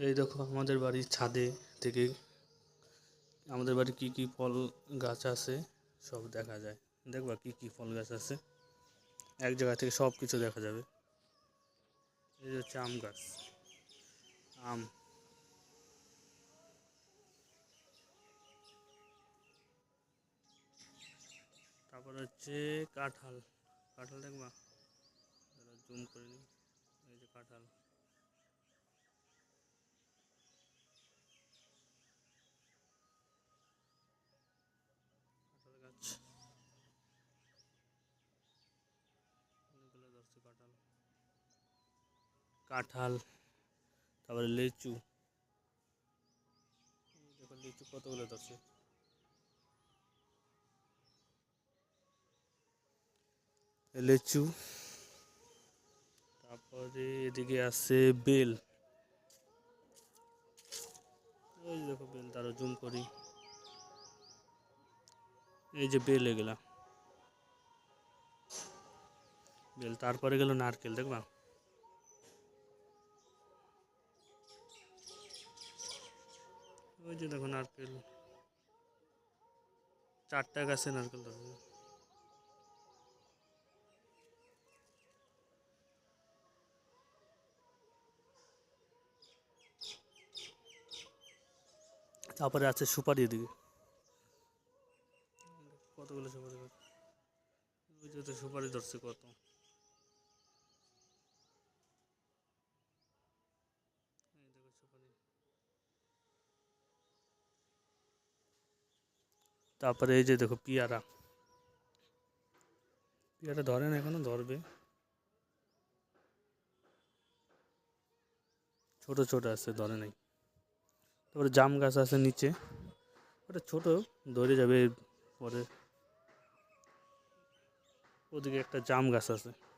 এই দেখো আমাদের বাড়ির ছাদে থেকে আমাদের বাড়ি কি কি ফল গাছ আছে, সব দেখা যায়। দেখবা কি কি ফল গাছ আছে? এক জায়গা থেকে সব কিছু দেখা যাবে। এই হচ্ছে আম গাছ। আম। তারপর হচ্ছে কাঁঠাল। কাঁঠাল দেখবা? জুম করে নিই। এই যে কাঁঠাল কাঁঠাল গাছ অনেকগুলো ধরছে কাঁঠাল কাঁঠাল, তারপরে লিচু। এই দেখো লিচু কতগুলো ধরছে। লিচু, তারপরে এদিকে আছে বেল। ওই দেখো বেল, তারও জুম করি। এই যে বেল এগুলা। বেল, তারপরে গেল নারকেল, দেখবা? ওই যে দেখো নারকেল। চারটা গাছে নারকেল ধরবে তারপরে আছে সুপারি এদিকে। কতগুলো সুপারি ওই যে সুপারি ধরছে কত। তারপরে এই যে দেখো পিয়ারা। পিয়ারা ধরে না এখনও, ধরবে। ছোট ছোট আছে, ধরে নাই। তারপরে জাম গাছ আছে নিচে। ওটা ছোট, ধরে যাবে পরে। ওদিকে একটা জাম গাছ আছে।